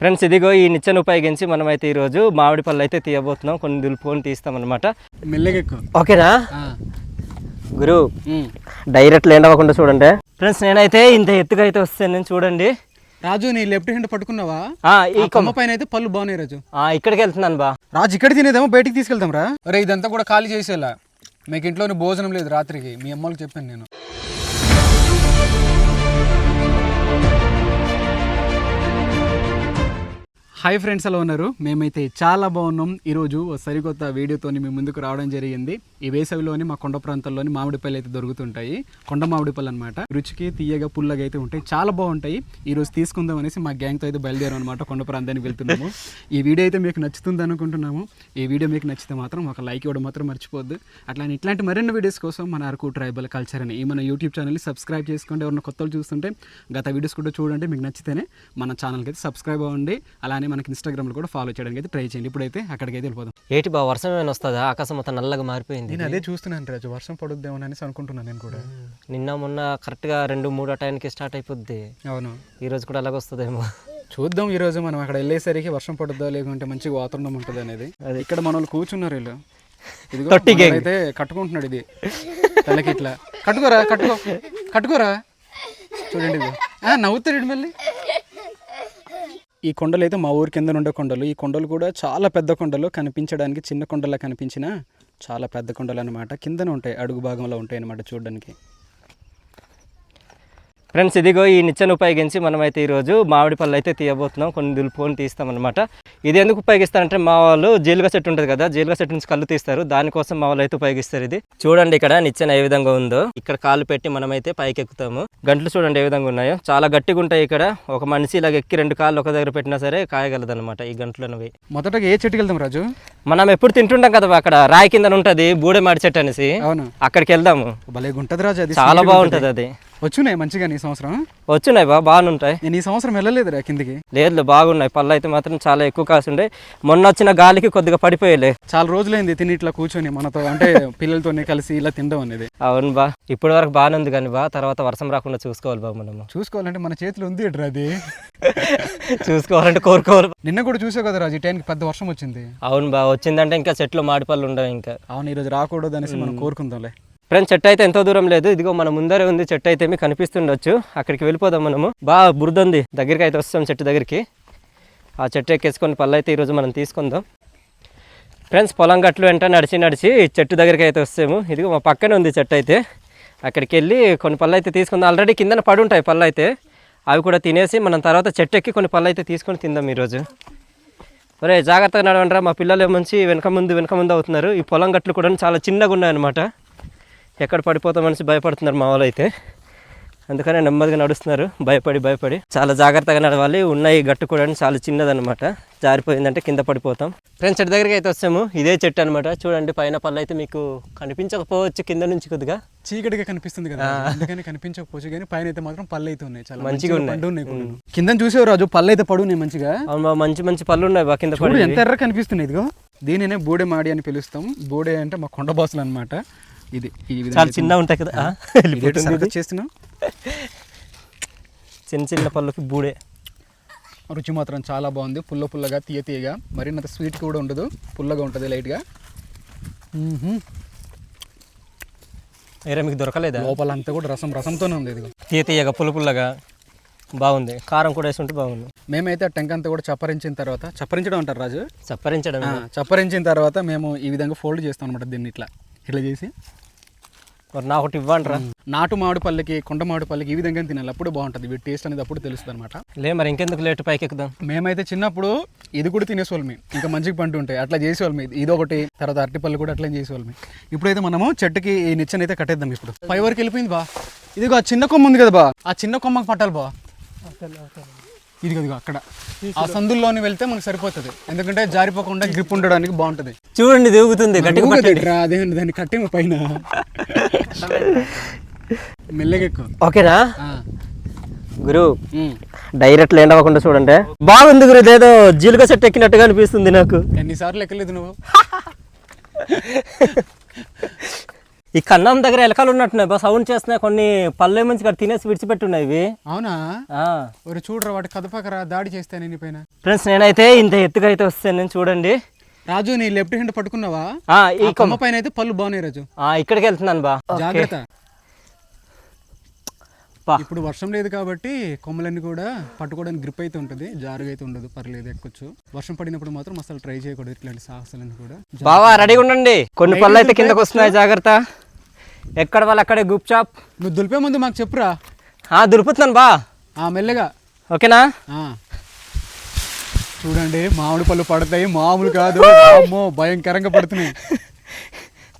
Friends ఇదిగో ఈ నిచ్చెన ఉపయోగించి మనం అయితే ఈరోజు మామిడి పళ్ళు అయితే తీయబోతున్నాం. కొన్ని దులుపుకొని తీస్తాం అనమాట ఓకేనా? గురు డైరెక్ట్ లేండ్ అవ్వకుండా చూడండి. ఫ్రెండ్స్ నేనైతే ఇంత ఎత్తుగా అయితే వస్తాను నేను చూడండి. రాజు నీ లెఫ్ట్ హ్యాండ్ పట్టుకున్నావా? ఆ, ఈ కొమ్మ. పైన అయితే పళ్ళు బాగున్నాయి రాజు. ఆ, ఇక్కడికి వెళ్తున్నాను బా. రాజు ఇక్కడ తినేదేమో బయటికి తీసుకెళ్తాం రా. రే ఇదంతా కూడా ఖాళీ చేసేలా. మీకు ఇంట్లోనే భోజనం లేదు రాత్రికి. మీ అమ్మకి చెప్పాను నేను. హాయ్ ఫ్రెండ్స్ ఎలా ఉన్నారు? మేమైతే చాలా బాగున్నాం. ఈరోజు ఓ సరికొత్త వీడియోతో మీ ముందుకు రావడం జరిగింది. ఈ వేసవిలోని మా కొండ ప్రాంతాల్లోని మామిడి పళ్ళు అయితే దొరుకుతుంటాయి. కొండ మామిడి పళ్ళు అనమాట రుచికి తీయగా పుల్లగా అయితే ఉంటాయి. చాలా బాగుంటాయి. ఈ రోజు తీసుకుందాం అనేసి మా గ్యాంగ్తో అయితే బయలుదేరాం అనమాట కొండ ప్రాంతానికి వెళ్తున్నాము. ఈ వీడియో అయితే మీకు నచ్చుతుంది అనుకుంటున్నాము. ఈ వీడియో మీకు నచ్చితే మాత్రం ఒక లైక్ ఇవ్వడం మాత్రం మర్చిపోద్దు అట్లానే ఇట్లాంటి మరిన్ని వీడియోస్ కోసం మన అరకు ట్రైబల్ కల్చర్ అని ఈ మన యూట్యూబ్ ఛానల్ని సబ్స్క్రైబ్ చేసుకోండి. ఎవరైనా కొత్తలు చూస్తుంటే గత వీడియోస్ కూడా చూడండి. మీకు నచ్చితేనే మన ఛానల్కి అయితే సబ్స్క్రైబ్ అవ్వండి. అలానే మనకి ఇన్స్టాగ్రామ్లో కూడా ఫాలో చేయడానికి అయితే ట్రై చేయండి. ఇప్పుడైతే అక్కడికి అయితే వెళ్ళిపోదాం. ఏటి బా వర్షం ఏమైనా వస్తుందా? ఆకాశం మొత్తం నల్లగా మారిపోయింది. నేను అదే చూస్తున్నాను రాజు వర్షం పడుద్దేమో అనేసి అనుకుంటున్నాను నేను కూడా. నిన్న మొన్న కరెక్ట్గా రెండు మూడు టైంకి స్టార్ట్ అయిపోద్ది. అవును. ఈ రోజు కూడా అలాగ వస్తుందేమో చూద్దాం ఈ రోజు మనం అక్కడ వెళ్ళేసరికి వర్షం పడుద్దా లేకుంటే మంచిగా వాతావరణం ఉంటుంది అనేది. ఇక్కడ మన వాళ్ళు కూర్చున్నారు వీళ్ళు. ఇదిగో gang. అయితే కట్టుకుంటున్నాడు ఇది. తలకి ఇట్లా. కట్టుకోరా కట్టుకో కట్టుకోరా. చూడండి ఇది. నవ్వుతాడు మళ్ళీ. ఈ కొండలు అయితే మా ఊరి కింద ఉండే కొండలు. ఈ కొండలు కూడా చాలా పెద్ద కొండలు. కనిపించడానికి చిన్న కొండలా కనిపించినా చాలా పెద్ద కొండలు అనమాట కిందనే ఉంటాయి అడుగు భాగంలో ఉంటాయి అనమాట చూడడానికి. ఫ్రెండ్స్ ఇదిగో ఈ నిచ్చెన ఉపయోగించి మనం అయితే ఈరోజు మామిడి పళ్ళు అయితే తీయబోతున్నాం. కొన్ని దులుపుకొని తీస్తాం అనమాట ఇది ఎందుకు ఉపయోగిస్తారంటే మా వాళ్ళు జీలుగా చెట్టు ఉంటుంది కదా జీలుగా చెట్టు నుంచి కళ్ళు తీస్తారు. దానికోసం మా వాళ్ళు అయితే ఉపయోగిస్తారు ఇది. చూడండి ఇక్కడ నిచ్చెన ఏ విధంగా ఉందో. ఇక్కడ కాళ్ళు పెట్టి మనం అయితే పైకి ఎక్కుతాము. గంటలు చూడండి ఏ విధంగా ఉన్నాయో. చాలా గట్టిగా ఉంటాయి ఇక్కడ. ఒక మనిషి ఇలాగ ఎక్కి రెండు కాళ్ళు ఒక దగ్గర పెట్టినా సరే కాయగలదు అనమాట ఈ గంటలు అనేవి. మొదటగా ఏ చెట్టుకి వెళ్దాం రాజు? మనం ఎప్పుడు తింటుంటాం కదా అక్కడ రాయి కింద ఉంటుంది బూడెమాడి చెట్టు అనేసి. అక్కడికి వెళ్దాము. భలే ఉంటది రాజు అది. చాలా బాగుంటుంది అది. వచ్చున్నాయి మంచిగా నీ సంవత్సరం? వచ్చున్నాయి బా బాగుంటాయి. నేను ఈ సంవత్సరం వెళ్ళలేదురా కిందికి? లేదు బాగున్నాయి. పళ్ళు అయితే మాత్రం చాలా ఎక్కువ కాసుండే మొన్న వచ్చిన గాలికి కొద్దిగా పడిపోయలే. చాలా రోజులైంది తిని ఇట్లా కూర్చొని మనతో అంటే పిల్లలతో కలిసి ఇలా తినడం అనేది. అవును బా. ఇప్పటి వరకు బాగానే ఉంది కానీ బా తర్వాత వర్షం రాకుండా చూసుకోవాలి బా మనము. చూసుకోవాలంటే మన చేతిలో ఉంది అది? చూసుకోవాలంటే కోరుకోవాలి నిన్న కూడా చూసావు కదా రాజు ఈ టైంకి పెద్ద వర్షం వచ్చింది. అవును బా వచ్చిందంటే ఇంకా చెట్లు మాడి పళ్ళు ఉండవు ఇంకా. అవును ఈరోజు రాకూడదు అనేసి మనం కోరుకుందాంలే. ఫ్రెండ్స్ చెట్టు అయితే ఎంతో దూరం లేదు. ఇదిగో మన ముందరే ఉంది చెట్టు అయితే మీకు కనిపిస్తుండొచ్చు. అక్కడికి వెళ్ళిపోదాం మనము. బాగా బురద ఉంది దగ్గరికి అయితే వస్తాం చెట్టు దగ్గరికి. ఆ చెట్టు ఎక్కేసుకొని పళ్ళు అయితే ఈరోజు మనం తీసుకుందాం. ఫ్రెండ్స్ పొలం గట్లు వెంట నడిచి నడిచి చెట్టు దగ్గరికి అయితే వస్తాము. ఇదిగో మా పక్కనే ఉంది చెట్టు అయితే. అక్కడికి వెళ్ళి కొన్ని పళ్ళు అయితే తీసుకుందాం. ఆల్రెడీ కిందన పడి ఉంటాయి పళ్ళు అయితే. అవి కూడా తినేసి మనం తర్వాత చెట్టు ఎక్కి కొన్ని పళ్ళు అయితే తీసుకొని తిందాం ఈరోజు. ఒరే జాగ్రత్తగా నడవండి మా పిల్లలు మంచి వెనక ముందు వెనక ముందు అవుతున్నారు. ఈ పొలం గట్లు కూడా చాలా చిన్నగా ఉన్నాయన్నమాట. ఎక్కడ పడిపోతామనేసి భయపడుతున్నారు మా వాళ్ళు అయితే. అందుకనే నెమ్మదిగా నడుస్తున్నారు. భయపడి భయపడి. చాలా జాగ్రత్తగా నడవాలి. ఉన్న ఈ గట్టు కూడా చాలా చిన్నదన్నమాట. జారిపోయిందంటే కింద పడిపోతాం. ఫ్రెండ్స్ చెట్టు దగ్గరికి అయితే వస్తాము ఇదే చెట్టు అనమాట చూడండి పైన పళ్ళు అయితే మీకు కనిపించకపోవచ్చు. కింద నుంచి కొద్దిగా. చీకటిగా కనిపిస్తుంది కదా. అందుకని కనిపించకపోవచ్చు. కానీ పైన అయితే మాత్రం పళ్ళు అయితే ఉన్నాయి. చాలా మంచిగా ఉన్నాయి. ఉన్నాయి. కింద చూసావు రాజు పళ్ళు అయితే పడున్నాయి మంచిగా? అవును మంచి మంచి పళ్ళు ఉన్నాయి బా కింద ఎంత ఎర్ర కనిపిస్తున్నాయి ఇదిగో. దీనినే బూడే మాడి అని పిలుస్తాం. బూడే అంటే మా కొండ బాసులు అనమాట ఇది ఈ విధంగా చాలా చిన్నగా ఉంటాయి కదా. వెళ్ళిపోతుంది ఇది. చేస్తున్నావు? చిన్న చిన్న పళ్ళకి బూడే. రుచి మాత్రం చాలా బాగుంది. పుల్ల పుల్లగా తీయ తీయగా మరినంత స్వీట్ కూడా ఉండదు. పుల్లగా ఉంటుంది లైట్గా. వేరే మీకు దొరకలేదా? లోపల అంతా కూడా రసం రసంతోనే ఉంది ఇదిగో. తీయ తీయగా పుల్ల పుల్లగా బాగుంది. కారం కూడా వేసి ఉంటే బాగుంది. మేమైతే ఆ టెంక్ అంతా కూడా చప్పరించిన తర్వాత చప్పరించడం అంటారు రాజు? చప్పరించడం చప్పరించిన తర్వాత మేము ఈ విధంగా ఫోల్డ్ చేస్తాం అనమాట దీన్ని ఇట్లా. ఇట్లా చేసి. మరి నా ఒకటి ఇవ్వండిరా. నాటు మామిడి పళ్ళకి కొండ మామిడి పళ్ళకి ఈ విధంగా తినాలి. అప్పుడు బాగుంటుంది. వీటి టేస్ట్ అనేది అప్పుడు తెలుస్తుంది అనమాట లే మరి ఇంకెందుకు లేట్ పైకి ఎక్కుదాం? మేమైతే చిన్నప్పుడు ఇది కూడా తినేసేవాళ్ళమి. ఇంకా మంచిగా పంట ఉంటాయి. అట్లా చేసేవాళ్ళమి. ఇది ఒకటి తర్వాత అరటిపళ్ళు కూడా అట్లా చేసేవాళ్ళమి. ఇప్పుడైతే మనము చెట్టుకి ఈ నిచ్చెన అయితే కట్టేద్దాం ఇప్పుడు. పై వరకు వెళ్ళిపోయింది బా. ఇదిగో ఆ చిన్న కొమ్మ ఉంది కదా బా. ఆ చిన్న కొమ్మకి పట్టాలి బా. ఇది ఇదిగో అక్కడ. ఆ సందుల్లోని వెళ్తే మనకు సరిపోతుంది. ఎందుకంటే జారిపోకుండా గ్రిప్ ఉండడానికి బాగుంటుంది. చూడండి దిగుతుంది దాన్ని కట్టేమో పైన. ఓకేనా? గురు. డైరెక్ట్ లేండ్ అవ్వకుండా చూడండి. బాగుంది గురు ఇదేదో జీలుగా చెట్టు ఎక్కినట్టుగా అనిపిస్తుంది నాకు. ఎన్నిసార్లు ఎక్కలేదు నువ్వు? ఈ కన్నం దగ్గర ఎలకలు ఉన్నట్టున్నాయి బా సౌండ్ చేస్తున్నాయి. కొన్ని పళ్ళే మంచి ఇక్కడ తినేసి విడిచిపెట్టున్నాయి ఇవి. అవునా? చూడరా వాటి కదపకరా దాడి చేస్తే నేను పైన ఫ్రెండ్స్ నేనైతే ఇంత ఎత్తుగా అయితే వస్తాను నేను చూడండి. రాజు నీ లెఫ్ట్ హ్యాండ్ పట్టుకున్నావా? ఆ, ఈ కొమ్మ. పైన అయితే పళ్ళు బాగున్నాయి రాజు. ఆ, ఇక్కడికి వెళ్తున్నాను బా. జాగ్రత్త. ఇప్పుడు వర్షం లేదు కాబట్టి కొమ్మలన్నీ కూడా పట్టుకోవడానికి గ్రిప్ అయితే ఉంటుంది జారుగా అయితే ఉండదు పర్లేదు ఎక్కొచ్చు. వర్షం పడినప్పుడు మాత్రం అసలు ట్రై చేయకూడదు ఇట్లాంటి సాహసాలన్నీ కూడా. బావా రెడీగా ఉండండి. కొన్ని పళ్ళు అయితే కిందకు వస్తున్నాయి జాగ్రత్త. ఎక్కడ వాళ్ళు అక్కడే గుప్ చాప్. నువ్వు దులిపే ముందు మాకు చెప్పురా. ఆ, దులుపుతున్నాను బా. ఆ మెల్లగా. ఓకేనా. చూడండి మామిడి పళ్ళు పడతాయి. మామూలు కాదు. అమ్మో భయంకరంగా పడుతున్నాయి.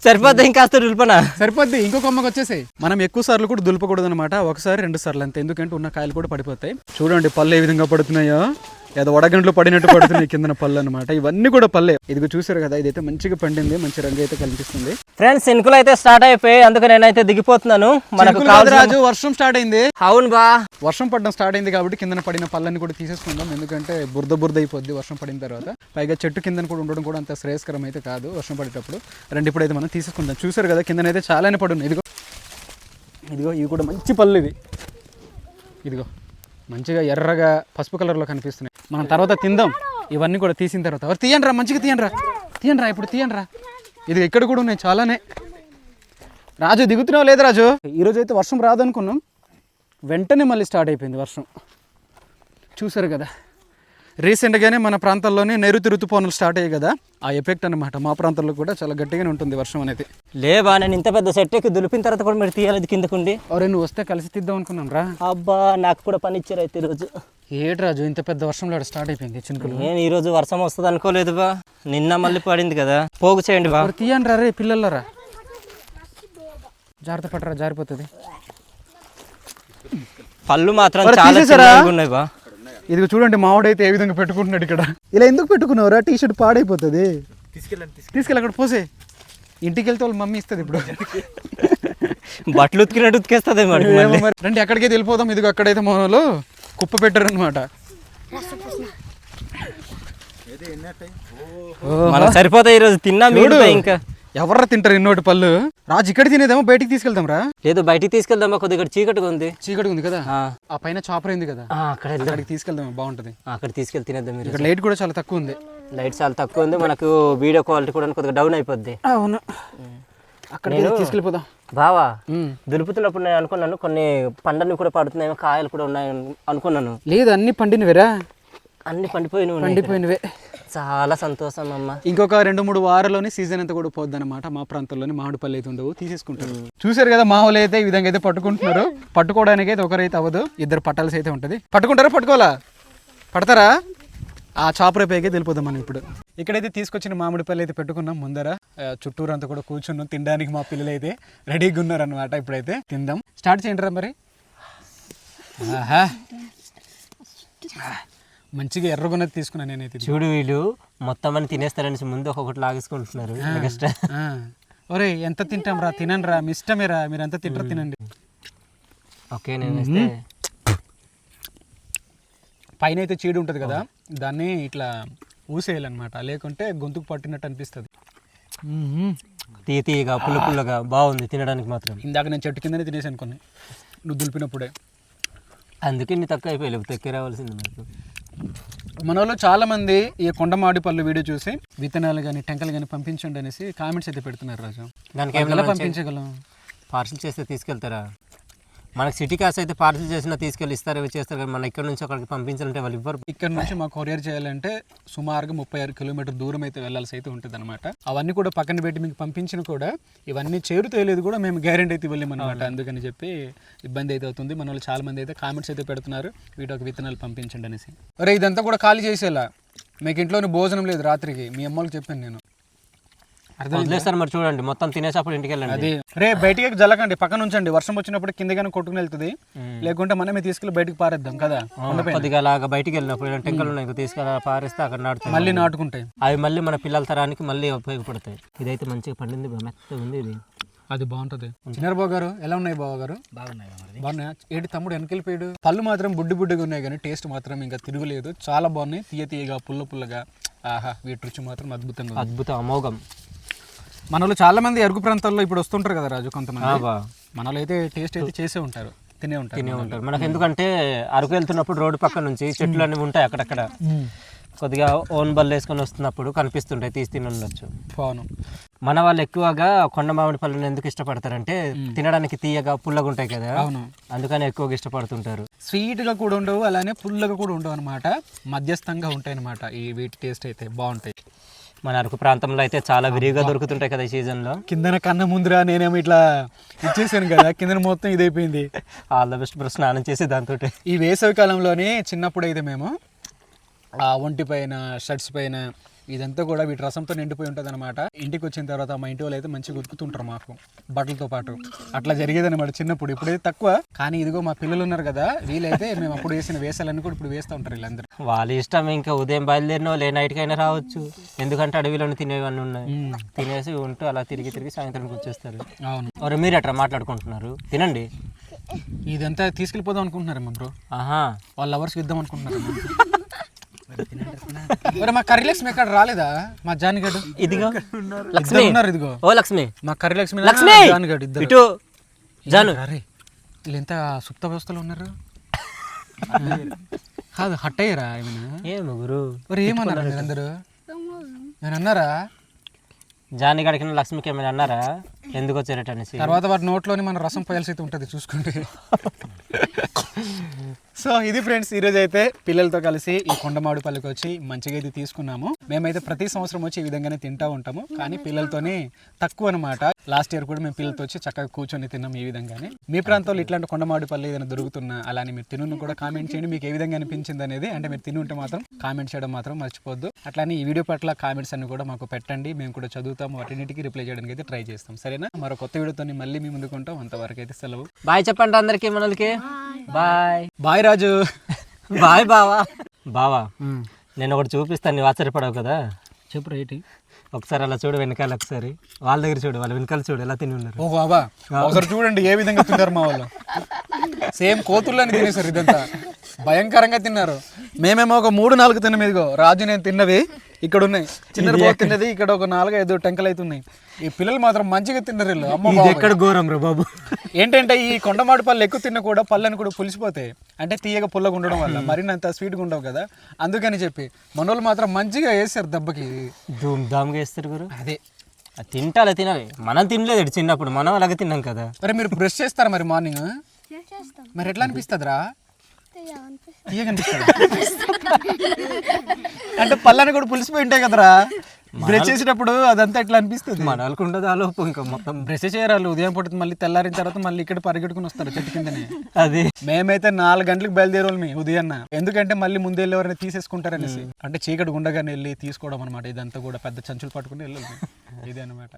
సరిపోద్ది ఇంకాస్త దులుపనా? సరిపోద్ది. ఇంకో కొమ్మకి వచ్చేసాయి. మనం ఎక్కువ సార్లు కూడా దులపకూడదు అనమాట ఒకసారి రెండు సార్లు అంతే. ఎందుకంటే ఉన్న కాయలు కూడా పడిపోతాయి. చూడండి పళ్ళు ఏ విధంగా పడుతున్నాయో. ఏదో వడగంట్లు పడినట్టు పడుతున్నాయి కిందన పళ్ళు అనమాట ఇవన్నీ కూడా పళ్ళే. ఇదిగో చూసారు కదా ఇదైతే మంచిగా పండింది మంచి రంగు అయితే కనిపిస్తుంది. ఫ్రెండ్స్ ఎన్నికలు అయితే స్టార్ట్ అయిపోయి అందుకు నేనైతే దిగిపోతున్నాను. మనకు కాదు రాజు వర్షం స్టార్ట్ అయింది. అవును బా. వర్షం పడడం స్టార్ట్ అయింది కాబట్టి కిందన పడిన పళ్ళని కూడా తీసేసుకుందాం. ఎందుకంటే బురద బురద అయిపోద్ది వర్షం పడిన తర్వాత. పైగా చెట్టు కిందన కూడా ఉండడం కూడా అంత శ్రేయస్కరం అయితే కాదు వర్షం పడేటప్పుడు. రెండు ఇప్పుడైతే మనం తీసేసుకుందాం. చూసారు కదా కిందనైతే చాలానే పడున్నాయి ఇదిగో ఇదిగో ఇవి కూడా మంచి పళ్ళు ఇవి. ఇదిగో. మంచిగా ఎర్రగా పసుపు కలర్లో కనిపిస్తున్నాయి. మనం తర్వాత తిందాం. ఇవన్నీ కూడా తీసిన తర్వాత. ఎవరు తీయండి రా మంచిగా తీయండి రా తీయండి రా ఇప్పుడు తీయండి రా ఇది ఇక్కడ కూడా ఉన్నాయి చాలానే. రాజు దిగుతున్నావు లేదు రాజు? ఈరోజు అయితే వర్షం రాదనుకున్నాం. వెంటనే మళ్ళీ స్టార్ట్ అయిపోయింది వర్షం. చూసారు కదా. రీసెంట్గానే మన ప్రాంతాల్లోనే నైరుతి ఋతుపవనాలు స్టార్ట్ అయ్యాయి కదా. ఆ ఎఫెక్ట్ అన్నమాట మా ప్రాంతంలో కూడా చాలా గట్టిగానే ఉంటుంది వర్షం అనేది. లేబా నేను ఇంత పెద్ద సెట్ ఎక్కి దులిపిన తర్వాత కూడా మీరు తీయాలి కిందకుండి. ఎవరే నువ్వు వస్తే కలిసి తీద్దాం అనుకున్నాం రా. అబ్బా నాకు కూడా పని ఇచ్చారు అయితే ఈరోజు. ఏటి రాజు ఇంత పెద్ద వర్షంలో స్టార్ట్ అయిపోయింది చినుకులు. నేను ఈరోజు వర్షం వస్తుంది అనుకోలేదు బా. నిన్న మళ్ళీ పడింది కదా. పోగు చేయండి బా. తీయండి రా రే పిల్లలరా జాగ్రత్త పట్టరా జారిపోతుంది. పళ్ళు మాత్రం చాలా ఉన్నాయి బా. ఇదిగో చూడండి మామిడైతే ఏ విధంగా పెట్టుకుంటున్నాడు ఇక్కడ. ఇలా ఎందుకు పెట్టుకున్నావురా? టీ షర్ట్ పాడైపోతుంది తీసుకెళ్ళి అక్కడ పోసే. ఇంటికి వెళ్తే వాళ్ళ మమ్మీ ఇస్తుంది ఇప్పుడు. బట్టలు ఉతికినట్టు ఉతికేస్తుంది మరి మరి. రండి అక్కడికే వెళ్ళిపోదాం. ఇదిగో అక్కడైతే మనలో కుప్ప పెట్టారు అనమాట సరిపోతాయి ఈరోజు. తిన్నా మిగులుతాయి ఇంకా. ఎవర్రా తింటారు ఎన్నోటి పళ్ళు? రాజు ఇక్కడ తినేదేమో బయటికి తీసుకెళ్తాం రా లేదు బయటికి తీసుకెళ్దామా? కొద్దిగా ఇక్కడ చీకటిగా ఉంది. చీకటి ఉంది కదా? ఆ, పైన చాపర్ అయింది కదా? అక్కడ అక్కడికి తీసుకెళ్దాం బాగుంటది. అక్కడ తీసుకెళ్ళి తినేద్దాం మీరు ఇక్కడ లైట్ కూడా చాలా తక్కువ ఉంది. లైట్ చాలా తక్కువ ఉంది. మనకు వీడియో క్వాలిటీ కూడా కొద్దిగా డౌన్ అయిపోద్ది. అవును. అక్కడ తీసుకెళ్ళిపోదాం. బావా. దులుపుతున్నప్పుడు నేను అనుకున్నాను కొన్ని పండ్లని కూడా పడుతున్నాయి కాయలు కూడా ఉన్నాయి అను- అనుకున్నాను. లేదు అన్ని పండినవిరా? అన్ని పండిపోయిన ఉన్నాయి పండిపోయినవే. చాలా సంతోషం అమ్మ. ఇంకొక రెండు మూడు వారాల్లోనే సీజన్ అంతా కూడా పోద్ది అనమాట మా ప్రాంతంలోని మామిడి పళ్ళు అయితే ఉండవు తీసేసుకుంటారు. చూసారు కదా మా వాళ్ళు అయితే ఈ విధంగా అయితే పట్టుకుంటున్నారు. పట్టుకోవడానికి అయితే ఒకరైతే అవ్వదు ఇద్దరు పట్టాల్సి అయితే ఉంటుంది. పట్టుకుంటారా పట్టుకోవాలా? పడతారా? ఆ చాపర పైకి వెళ్ళిపోదాం మనం ఇప్పుడు. ఇక్కడైతే తీసుకొచ్చిన మామిడి పళ్ళు అయితే పెట్టుకున్నాం ముందర. చుట్టూరు అంతా కూడా కూర్చున్నాం తినడానికి మా పిల్లలు అయితే రెడీగా ఉన్నారు అనమాట ఇప్పుడైతే. తిందాం. స్టార్ట్ చేయండి రా మరి. ఆహా. మంచిగా ఎర్రగున్నది తీసుకున్నాను నేనైతే. చూడు వీళ్ళు మొత్తం అని తినేస్తారనేసి ముందు ఒక్కొక్కటి లాగేసుకుంటున్నారు. ఒరే ఎంత తింటాం రా తినండి రా మీ ఇష్టమే రా మీరు ఎంత తింటారో తినండి. ఓకే నేను పైన అయితే చీడు ఉంటుంది కదా దాన్ని ఇట్లా ఊసేయాలన్నమాట. లేకుంటే గొంతుకు పట్టినట్టు అనిపిస్తుంది. తీయ తీయగా పుల్ల పుల్లగా బాగుంది తినడానికి మాత్రం. ఇందాక నేను చెట్టు కిందనే తినేసాను కొన్ని నువ్వు దులిపినప్పుడే. అందుకే ఇన్ని తక్కువ అయిపోయి ఎక్కి రావాల్సింది మనకు మన వాళ్ళు చాలా మంది ఈ కొండ మామిడి పళ్ళు వీడియో చూసి విత్తనాలు కానీ టెంకలు కానీ పంపించండి అనేసి కామెంట్స్ అయితే పెడుతున్నారు రాజు. దానికి ఎలా పంపించగలం? పార్సిల్ చేస్తే తీసుకెళ్తారా? మనకి సిటీ కాస్ట్ అయితే పార్సిల్ చేసినా తీసుకెళ్ళి ఇస్తారు ఇవి చేస్తారు కానీ మన ఇక్కడ నుంచి అక్కడికి పంపించాలంటే వాళ్ళు ఇవ్వరు. ఇక్కడ నుంచి మాకు కొరియర్ చేయాలంటే సుమారుగా ముప్పై ఆరు కిలోమీటర్ దూరం అయితే వెళ్ళాల్సి అయితే ఉంటుంది అనమాట అవన్నీ కూడా పక్కన పెట్టి మీకు పంపించిన కూడా ఇవన్నీ చేరుతలేదు కూడా మేము గ్యారెంటీ అయితే ఇవ్వలేము అనమాట అందుకని చెప్పి ఇబ్బంది అయితే అవుతుంది. మన వాళ్ళు చాలా మంది అయితే కామెంట్స్ అయితే పెడుతున్నారు. వీటికి విత్తనాలు పంపించండి అనేసి. అరే ఇదంతా కూడా ఖాళీ చేసేలా? మీకు ఇంట్లోనే భోజనం లేదు రాత్రికి. మీ అమ్మకి చెప్పాను నేను. వదిలేస్తారు మరి చూడండి మొత్తం తినేసప్పుడు ఇంటికి వెళ్ళండి అది. రే బయటికి జలకండి పక్కన ఉంచండి వర్షం వచ్చినప్పుడు కిందగానే కొట్టుకుని వెళ్తుంది. లేకుంటే మనమే తీసుకెళ్ళి బయటికి పారేద్దాం కదా? కొద్దిగా అలాగా బయటికి వెళ్ళినప్పుడు టెంకలు ఉన్నాయి? తీసుకెళ్ళి పారేస్తే అక్కడ నాటుతాయి. మళ్ళీ నాటుకుంటాయి. అవి మళ్ళీ మన పిల్లల తరానికి మళ్ళీ ఉపయోగపడతాయి. ఇదైతే మంచిగా పండింది బా, మెత్తగా ఉంది ఇది. అది బాగుంటది. చిన్నారు బావ గారు ఎలా ఉన్నాయి బావ గారు బాగున్నాయి బాగున్నాయా? ఏడు తమ్ముడు వెనకెళ్ళిపోయాడు పళ్ళు మాత్రం బుడ్డి బుడ్డిగా ఉన్నాయి కానీ టేస్ట్ మాత్రం ఇంకా తిరగలేదు. చాలా బాగున్నాయి. తీయ తీయగా పుల్ల పుల్లగా. ఆహా వీటి రుచి మాత్రం అద్భుతంగా ఉంది. అద్భుతం అమోఘం. మనలో చాలా మంది అరుగు ప్రాంతాల్లో ఇప్పుడు వస్తుంటారు కదా రాజు కొంతమంది. బా మనలో అయితే టేస్ట్ అయితే చేసే ఉంటారు తినే ఉంటారు తినే ఉంటారు. మనకు ఎందుకంటే అరకు వెళ్తున్నప్పుడు రోడ్డు పక్క నుంచి చెట్లు అన్నీ ఉంటాయి అక్కడక్కడ. కొద్దిగా ఓన్ బల్ వేసుకొని వస్తున్నప్పుడు కనిపిస్తుంటాయి తీసి తిని ఉండొచ్చు అవును. మన వాళ్ళు ఎక్కువగా కొండ మామిడి పళ్ళని ఎందుకు ఇష్టపడతారంటే తినడానికి తీయగా పుల్లగా ఉంటాయి కదా. అవును. అందుకని ఎక్కువగా ఇష్టపడుతుంటారు. స్వీట్గా కూడా ఉండవు అలానే పుల్లగా కూడా ఉండవు అనమాట మధ్యస్థంగా ఉంటాయి అనమాట ఈ వీటి టేస్ట్ అయితే బాగుంటాయి. మన అరకు ప్రాంతంలో అయితే చాలా విరివిగా దొరుకుతుంటాయి కదా ఈ సీజన్లో కిందన కన్న ముందురా నేనేమో ఇట్లా ఇచ్చేసాను కదా కిందన మొత్తం ఇదైపోయింది. ఆల్ ద బెస్ట్ బ్రో స్నానం చేసి దాంతో ఈ వేసవి కాలంలోనే చిన్నప్పుడు అయితే మేము ఆ ఒంటి పైన షర్ట్స్ పైన ఇదంతా కూడా వీటి రసంతో నిండిపోయి ఉంటుంది అనమాట ఇంటికి వచ్చిన తర్వాత మా ఇంటి వాళ్ళు అయితే మంచిగా ఉతుకుతుంటారు మాకు బట్టలతో పాటు. అట్లా జరిగేది అనమాట చిన్నప్పుడు ఇప్పుడైతే తక్కువ కానీ ఇదిగో మా పిల్లలు ఉన్నారు కదా వీలైతే మేము అప్పుడు వేసిన వేసాలన్నీ కూడా ఇప్పుడు వేస్తూ ఉంటారు వీళ్ళందరూ. వాళ్ళ ఇష్టం ఇంకా ఉదయం బయలుదేరిన వాళ్ళు ఏ నైట్కి అయినా రావచ్చు. ఎందుకంటే అడవిలోనే తినేవన్నీ ఉన్నాయి. తినేసి ఉంటూ అలా తిరిగి తిరిగి సాయంత్రానికి వచ్చేస్తారు. అవును. మరి మీరు అట్లా మాట్లాడుకుంటున్నారు? తినండి. ఇదంతా తీసుకెళ్ళిపోదాం అనుకుంటున్నారమ్మా బ్రో? ఆహా. వాళ్ళ లవర్స్కి ఇద్దాం అనుకుంటున్నారు మరి మా కర్రీలక్ష్మి ఎక్కడ రాలేదా? మా జానిగడ్ ఇదిగో. ఇద్దరు ఉన్నారు ఇదిగో. ఓ లక్ష్మి. మా కర్రీలక్ష్మి లక్ష్మి! జానిగడ్ ఇద్దరు. ఇటు జాను. అరే వీళ్ళు ఎంత సుప్త వ్యవస్థలో ఉన్నారు? కాదు హట్ అయ్యారా ఏమైనా ఏ ముగ్గురు మరి ఏమన్నారు మీరందరూ నేను అన్నారా? జాని గడికిన లక్ష్మికి ఏమైనా అన్నారా? ఎందుకు వచ్చారట అనేసి. తర్వాత వాటి నోట్లోని మన రసం పోయాల్సి అయితే ఉంటుంది చూసుకుంటే. సో ఇది ఫ్రెండ్స్ ఈరోజు అయితే పిల్లలతో కలిసి ఈ కొండమామిడిపల్లికి వచ్చి మంచిగా అయితే తీసుకున్నాము. మేమైతే ప్రతి సంవత్సరం వచ్చి ఈ విధంగానే తింటా ఉంటాము. కానీ పిల్లలతోనే తక్కువ అనమాట లాస్ట్ ఇయర్ కూడా మేము పిల్లలతో వచ్చి చక్కగా కూర్చొని తిన్నాం ఈ విధంగానే. మీ ప్రాంతంలో ఇట్లాంటి కొండమామిడిపల్లి ఏదైనా దొరుకుతున్నా అలానే మీరు తిను కూడా కామెంట్ చేయండి. మీకు ఏ విధంగా అనిపించింది అనేది అంటే మీరు తిని ఉంటే మాత్రం కామెంట్ చేయడం మాత్రం మర్చిపోద్దు అట్లానే ఈ వీడియో పట్ల కామెంట్స్ అన్ని కూడా మాకు పెట్టండి. మేము కూడా చదువుతాము. వాటిన్నిటికీ రిప్లై చేయడానికి అయితే ట్రై చేస్తాం. సరేనా? మరో కొత్త వీడియోతో మళ్ళీ మీ ముందుకుంటాం అంతవరకు అయితే సెలవు. బాయ్ చెప్పండి అందరికి మనలకి. బాయ్ బాయ్ రాజు బాయ్ బావా బావా నేను ఒకటి చూపిస్తాను నువ్వు ఆశ్చర్యపడవు కదా? చెప్పు రైటి. ఒకసారి అలా చూడు వెనకాల ఒకసారి. వాళ్ళ దగ్గర చూడు వాళ్ళ వెనకాల చూడు ఎలా తిని ఉన్నారు. ఓ బాబా ఒకసారి చూడండి ఏ విధంగా తిన్నారు మా వాళ్ళు. సేమ్ కోతుల్లని తినేసారు ఇదంతా. భయంకరంగా తిన్నారు. మేమేమో ఒక మూడు నాలుగు తిన్నాం ఇదిగో. రాజు నేను తిన్నవి. ఇక్కడ ఉన్నాయి చిన్న తిన్నది ఇక్కడ ఒక నాలుగు ఐదు టెంకలు అయితే ఉన్నాయి ఈ పిల్లలు మాత్రం మంచిగా తిన్నారు వీళ్ళు. అమ్మ ఎక్కడ ఘోరం రా బాబు? ఏంటంటే ఈ కొండమాడి పళ్ళు ఎక్కువ తిన్నా కూడా పళ్ళని కూడా పులిసిపోతాయి అంటే తీయగా పుల్లగా ఉండడం వల్ల మరినంత స్వీట్గా ఉండవు కదా. అందుకని చెప్పి మనోళ్ళు మాత్రం మంచిగా వేసారు దెబ్బకి. ధూమ్ ధామ్గా వేస్తారు గురు. అదే. తింటే అలా తినాలి మనం తినలేదు చిన్నప్పుడు మనం అలాగే తిన్నాం కదా. మరి మీరు బ్రష్ చేస్తారా మరి మార్నింగ్ మరి ఎట్లా అనిపిస్తుందిరా? అంటే పళ్ళని కూడా పులిసిపోయి ఉంటాయి కదరా బ్రష్ చేసేటప్పుడు అదంతా ఎట్లా అనిపిస్తుంది? మన వాళ్ళకు ఉండదు ఆ లోపు ఇంకా మొత్తం బ్రష్ చేయరాలు ఉదయం పూట మళ్ళీ తెల్లారిన తర్వాత మళ్ళీ ఇక్కడ పరిగెట్టుకుని వస్తారు చెట్టు కిందనే. అది. మేమైతే నాలుగు గంటలకు బయలుదేరే వాళ్ళమి ఉదయాన్న. ఎందుకంటే మళ్ళీ ముందు వెళ్ళి ఎవరైనా తీసేసుకుంటారనేసి అంటే చీకటి గుండగానే వెళ్ళి తీసుకోవడం అనమాట ఇదంతా కూడా పెద్ద చంచులు పట్టుకుని వెళ్ళాలి ఇదే అనమాట